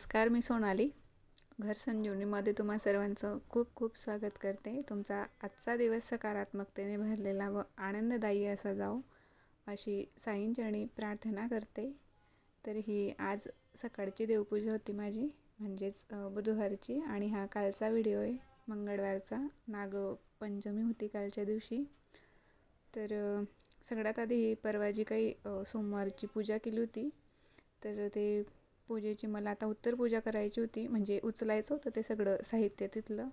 नमस्कार मी सोनाली. घर संजीवनीमध्ये तुम्हा सर्वांचं खूप खूप स्वागत करते. तुमचा आजचा दिवस सकारात्मकतेने भरलेला व आनंददायी असा जाओ अशी साईंचरणी प्रार्थना करते. तर ही आज सकाळची देवपूजा होती माझी म्हणजेच बुधवारची. आणि हा कालचा व्हिडिओ आहे. मंगळवारचा नागपंचमी होती कालच्या दिवशी. तर सगळ्यात आधी परवा जी काही सोमवारची पूजा केली होती तर ते पूजेची मला आता उत्तर पूजा करायची होती म्हणजे उचलायचं होतं ते सगळं साहित्य तिथलं.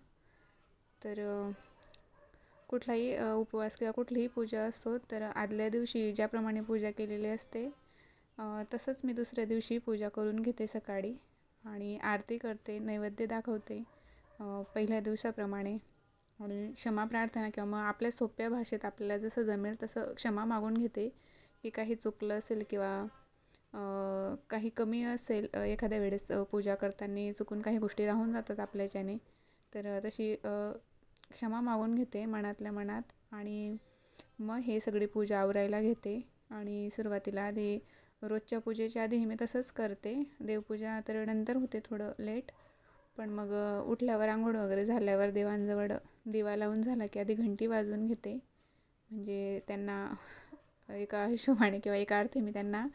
तर कुठलाही उपवास किंवा कुठलीही पूजा असतो तर आदल्या दिवशी ज्याप्रमाणे पूजा केलेली असते तसंच मी दुसऱ्या दिवशी पूजा करून घेते सकाळी. आणि आरती करते नैवेद्य दाखवते पहिल्या दिवसाप्रमाणे. आणि क्षमा प्रार्थना किंवा मग आपल्या सोप्या भाषेत आपल्याला जसं जमेल तसं क्षमा मागून घेते की काही चुकलं असेल किंवा काही कमी असेल एखाद्या वेळेस पूजा करताना चुकून काही गोष्टी राहून जातात आपल्याच्याने तर तशी क्षमा मागून घेते मनातल्या मनात आणि मग हे सगळी पूजा आवरायला घेते आणि सुरुवातीला आधी रोजच्या पूजेच्या आधी मी तसंच करते. देवपूजा तर नंतर होते थोडं लेट पण मग उठल्यावर आंघोळ वगैरे झाल्यावर देवांजवळ दिवा लावून झाला की आधी घंटी वाजून घेते. म्हणजे त्यांना एका हिशोबाने किंवा एका अर्थी मी त्यांना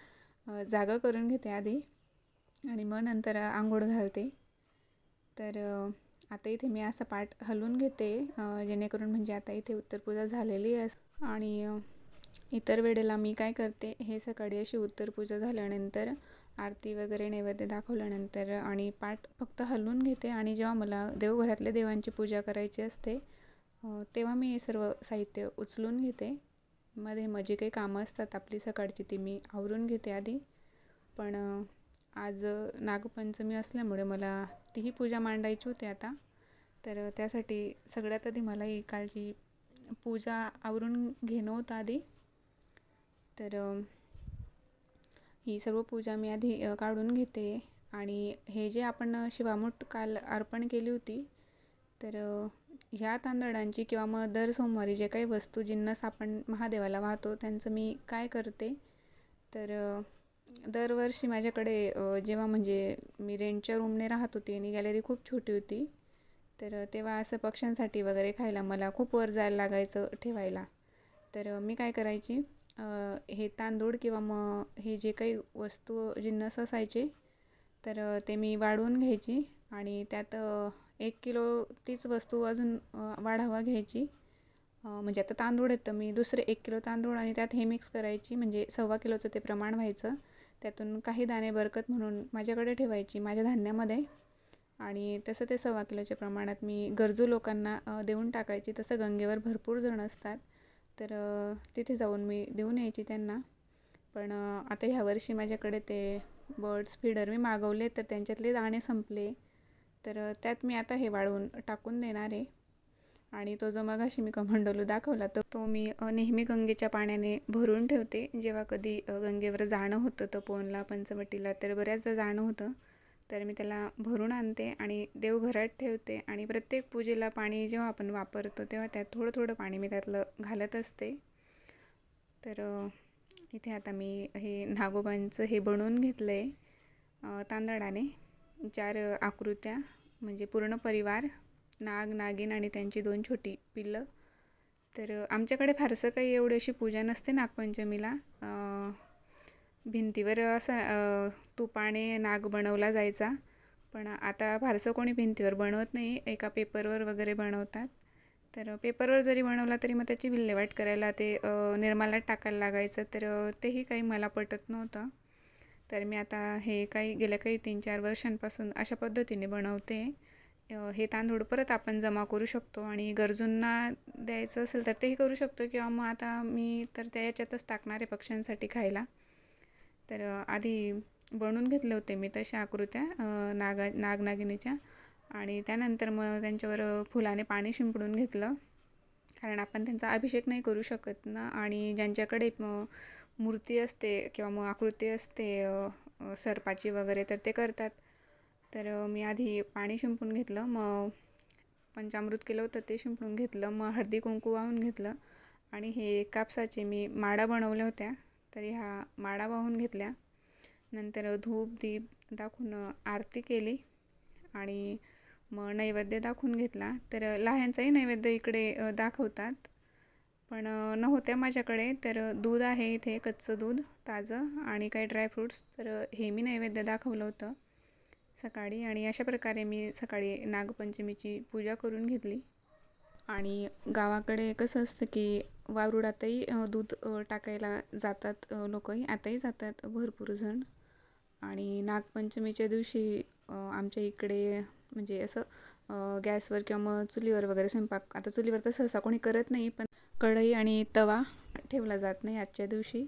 जागा करून घेते आधी आणि मग नंतर आंघोळ घालते. तर आता इथे मी असा पाठ हलवून घेते जेणेकरून म्हणजे आता इथे उत्तरपूजा झालेली अस आणि इतर वेळेला मी काय करते हे सकाळी अशी उत्तरपूजा झाल्यानंतर आरती वगैरे नैवेद्य दाखवल्यानंतर आणि पाठ फक्त हलवून घेते आणि जेव्हा मला देवघरातल्या देवांची पूजा करायची असते तेव्हा मी हे सर्व साहित्य उचलून घेते. मध्ये माझी काही कामं असतात आपली सकाळची ती मी आवरून घेते आधी. पण आज नागपंचमी असल्यामुळे मला तीही पूजा मांडायची होती आता. तर त्यासाठी सगळ्यात आधी मला ही कालची पूजा आवरून घेणं होतं आधी. तर ही सर्व पूजा मी आधी काढून घेते. आणि हे जे आपण शिवामूठ काल अर्पण केली होती तर ह्या तांदळांची किंवा मग दर सोमवारी जे काही वस्तू जिन्नस आपण महादेवाला वाहतो त्यांचं मी काय करते? तर दरवर्षी माझ्याकडे जेव्हा म्हणजे मी रेंटच्या रूमने राहत होती आणि गॅलरी खूप छोटी होती तर तेव्हा असं पक्ष्यांसाठी वगैरे खायला मला खूप वर जायला लागायचं ठेवायला. तर मी काय करायची हे तांदूळ किंवा मग हे जे काही वस्तू जिन्नस असायचे तर ते मी वाढवून घ्यायची आणि त्यात एक किलो तीच वस्तू अजून वाढावा घ्यायची. म्हणजे आता तांदूळ आहेत तर मी दुसरे एक किलो तांदूळ आणि त्यात हे मिक्स करायची. म्हणजे सव्वा किलोचं ते प्रमाण व्हायचं. त्यातून काही दाणे बरकत म्हणून माझ्याकडे ठेवायची माझ्या धान्यामध्ये. आणि तसं ते सव्वा किलोच्या प्रमाणात मी गरजू लोकांना देऊन टाकायची. तसं गंगेवर भरपूर जण असतात. तर तिथे जाऊन मी देऊन यायची त्यांना. पण आता ह्यावर्षी माझ्याकडे ते बर्ड्स फीडर मी मागवले तर त्यांच्यातले दाणे संपले. तर त्यात मी आता हे वाळवून टाकून देणार आहे. आणि तो जो मगाशी मी कमंडलू दाखवला तर तो मी नेहमी गंगेच्या पाण्याने भरून ठेवते. जेव्हा कधी गंगेवर जाणं होतं तर पोनला पंचवटीला तर बऱ्याचदा जाणं होतं. तर मी त्याला भरून आणते आणि देवघरात ठेवते. आणि प्रत्येक पूजेला पाणी जेव्हा आपण वापरतो तेव्हा त्यात थोडं थोडं पाणी मी त्यातलं घालत असते. तर इथे आता मी हे नागोबांचं हे बनवून घेतलं आहे तांदळाने. चार आकृत्या म्हणजे पूर्ण परिवार नाग नागिन आणि त्यांची दोन छोटी पिल्लं. तर आमच्याकडे फारसं काही एवढी अशी पूजा नसते नागपंचमीला. भिंतीवर असं तुपाने नाग बनवला जायचा. पण आता फारसं कोणी भिंतीवर बनवत नाही एका पेपरवर वगैरे बनवतात. तर पेपरवर जरी बनवला तरी मग त्याची विल्हेवाट करायला ते निर्माल्यात टाकायला लागायचं. तर तेही काही मला पटत नव्हतं. तर मी आता हे काही गेल्या काही तीन चार वर्षांपासून अशा पद्धतीने बनवते. हे तांदूळ परत आपण जमा करू शकतो आणि गरजूंना द्यायचं असेल तर तेही करू शकतो किंवा मग आता मी तर त्या याच्यातच टाकणार आहे पक्ष्यांसाठी खायला. तर आधी बनवून घेतले होते मी तशा आकृत्या नागा नागनागिनीच्या आणि त्यानंतर मग त्यांच्यावर फुलाने पाणी शिंपडून घेतलं. कारण आपण त्यांचा अभिषेक नाही करू शकत ना आणि ज्यांच्याकडे मग मूर्ती असते किंवा मग आकृती असते सर्पाची वगैरे तर ते करतात. तर मी आधी पाणी शिंपून घेतलं मग पंचामृत केलं होतं ते शिंपडून घेतलं मग हळदी कुंकू वाहून घेतलं आणि हे कापसाचे मी माळा बनवल्या होत्या. तर ह्या माळा वाहून घेतल्या. नंतर धूप दीप दाखवून आरती केली आणि मग नैवेद्य दाखवून घेतला. तर लाह्यांचाही नैवेद्य इकडे दाखवतात. पण नव्हत्या माझ्याकडे तर दूध आहे इथे कच्चं दूध ताजं आणि काही ड्रायफ्रूट्स तर हे मी नैवेद्य दाखवलं होतं सकाळी आणि अशा प्रकारे मी सकाळी नागपंचमीची पूजा करून घेतली. आणि गावाकडे कसं असतं की वारुळातही दूध टाकायला जातात लोकही आताही जातात भरपूर जण. आणि नागपंचमीच्या दिवशी आमच्या इकडे म्हणजे असं गॅसवर किंवा मग चुलीवर वगैरे स्वयंपाक. आता चुलीवर तर सहसा कोणी करत नाही पण कढई आणि तवा ठेवला जात नाही आजच्या दिवशी.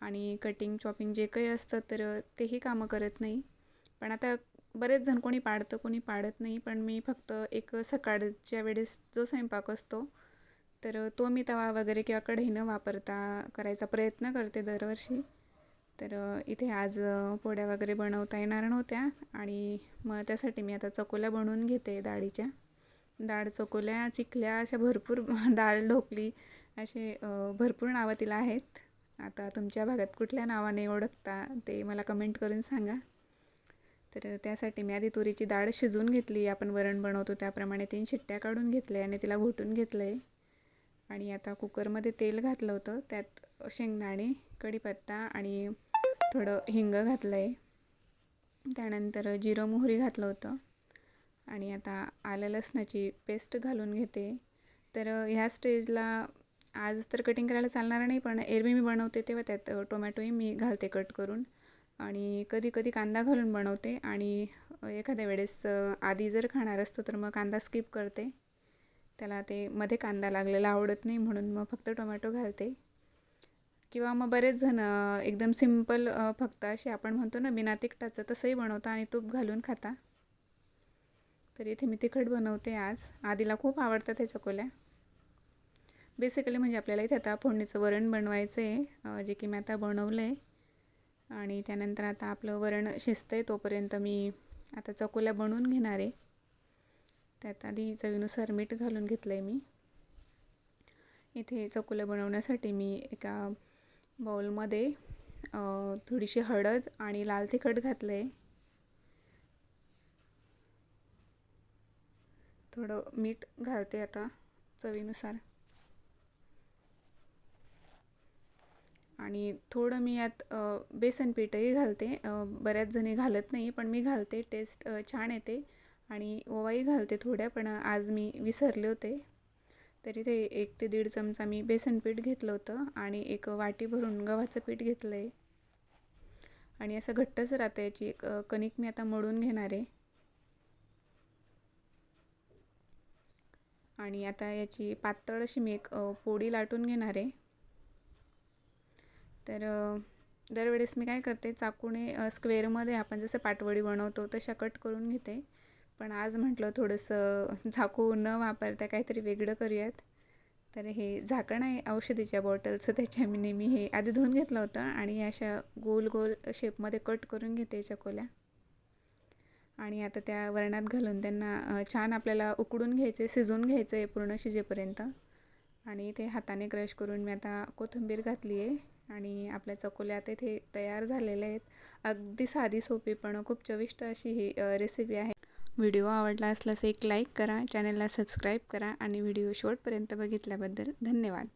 आणि कटिंग चॉपिंग जे काही असतं तर तेही कामं करत नाही. पण आता बरेच जण कोणी पाडतं कोणी पाडत नाही. पण मी फक्त एक सकाळच्या वेळेस जो स्वयंपाक असतो तर तो मी तवा वगैरे किंवा कढई न वापरता करायचा प्रयत्न करते दरवर्षी. तर इथे आज पोळ्या वगैरे बनवता येणार नव्हत्या आणि मग त्यासाठी मी आता चकोल्या बनवून घेते डाळीच्या डाळ चकोल्या चिखल्या अशा भरपूर डाळ ढोकली असे भरपूर नावं तिला आहेत. आता तुमच्या भागात कुठल्या नावाने ओळखता ते मला कमेंट करून सांगा. तर त्यासाठी मी आधी तुरीची डाळ शिजवून घेतली. आपण वरण बनवतो त्याप्रमाणे तीन शिट्ट्या काढून घेतल्या आणि तिला घोटून घेतलं आहे आणि आता कुकरमध्ये तेल घातलं होतं. त्यात शेंगदाणे कढीपत्ता आणि थोडं हिंग घातलं आहे त्यानंतर जिरं मोहरी घातलं होतं. आणि आता आलं लसणाची पेस्ट घालून घेते. तर ह्या स्टेजला आज तर कटिंग करायला चालणार नाही पण एरवी मी बनवते तेव्हा त्यात टोमॅटोही मी घालते कट करून. आणि कधी कधी कांदा घालून बनवते आणि एखाद्या वेळेस आधी जर खाणार असतो तर मग कांदा स्किप करते. त्याला ते मध्ये कांदा लागलेला आवडत नाही म्हणून मग फक्त टोमॅटो घालते. किंवा मग बरेच जण एकदम सिंपल फक्त असे आपण म्हणतो ना बिना तिखटाचं तसंही बनवता आणि तूप घालून खाता. तर इथे मी तिखट बनवते आज. आधीला खूप आवडतात त्या चकोल्या बेसिकली म्हणजे आपल्याला इथे आता फोडणीचं वरण बनवायचं आहे जे की मी आता बनवलं आहे आणि त्यानंतर आता आपलं वरण शिजतं आहे तोपर्यंत मी आता चकोल्या बनवून घेणार आहे. त्यात आधी चवीनुसार मीठ घालून घेतलं आहे मी. इथे चकोल्या बनवण्यासाठी मी एका बाउलमध्ये थोडीशी हळद आणि लाल तिखट घातलं आहे थोडं मीठ घालते आता चवीनुसार. आणि थोडं मी यात बेसन पीठही घालते. बऱ्याच जणी घालत नाही पण मी घालते. टेस्ट छान येते. आणि ओवाही घालते थोड्या पण आज मी विसरले होते. तरी ते एक ते दीड चमचा मी बेसन पीठ घेतलं होतं आणि एक वाटी भरून गव्हाचं पीठ घेतलं आहे आणि असं घट्टच राहतं याची एक कणिक मी आता मळून घेणार आहे. आणि आता याची पातळ अशी मी एक पोळी लाटून घेणार आहे. तर दरवेळेस मी काय करते चाकूने स्क्वेअरमध्ये आपण जसं पाटवडी बनवतो तशा कट करून घेते. पण आज म्हटलं थोडंसं झाकू न वापरता काहीतरी वेगळं करूयात. तर हे झाकण आहे औषधीच्या बॉटलचं त्याच्या मी नेहमी हे आधी धुवून घेतलं होतं आणि अशा गोल गोल शेपमध्ये कट करून घेते याच्या कोल्या आणि आता त्या वरणात घालून त्यांना छान आपल्याला उकडून घ्यायचे शिजवून घ्यायचं आहे पूर्ण शिजेपर्यंत. आणि ते हाताने क्रश करून मी आता कोथिंबीर घातली आहे आणि आपल्या चकोल्या तिथे तयार झालेल्या आहेत. अगदी साधी सोपी पण खूप चविष्ट अशी ही रेसिपी आहे. व्हिडिओ आवडला असल्यास एक लाईक करा चॅनलला सबस्क्राईब करा आणि व्हिडिओ शेवटपर्यंत बघितल्याबद्दल धन्यवाद.